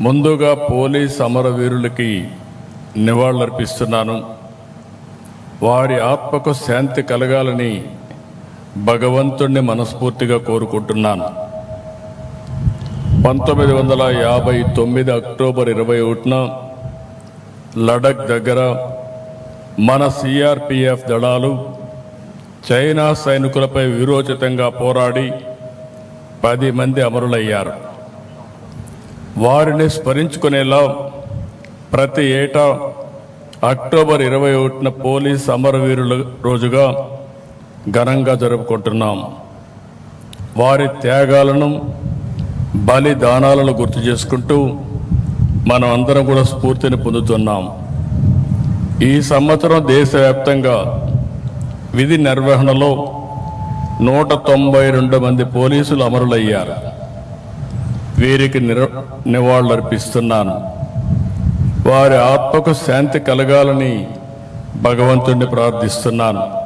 ముందుగా పోలీస్ అమరవీరులకి నివాళులర్పిస్తున్నాను. వారి ఆత్మకు శాంతి కలగాలని భగవంతుణ్ణి మనస్ఫూర్తిగా కోరుకుంటున్నాను. పంతొమ్మిది వందల యాభై తొమ్మిది అక్టోబర్ ఇరవై ఒకటిన లడక్ దగ్గర మన సిఆర్పిఎఫ్ దళాలు చైనా సైనికులపై విరోచితంగా పోరాడి పది మంది అమరులయ్యారు. వారిని స్మరించుకునేలా ప్రతి ఏటా అక్టోబర్ ఇరవై ఒకటిన పోలీస్ అమరవీరుల రోజుగా ఘనంగా జరుపుకుంటున్నాం. వారి త్యాగాలను బలిదానాలను గుర్తు చేసుకుంటూ మనం అందరం కూడా స్ఫూర్తిని పొందుతున్నాం. ఈ సంవత్సరం దేశవ్యాప్తంగా విధి నిర్వహణలో నూట తొంభై రెండు మంది పోలీసులు అమరులయ్యారు. వీరికి నిర నివాళులర్పిస్తున్నాను. వారి ఆత్మకు శాంతి కలగాలని భగవంతుణ్ణి ప్రార్థిస్తున్నాను.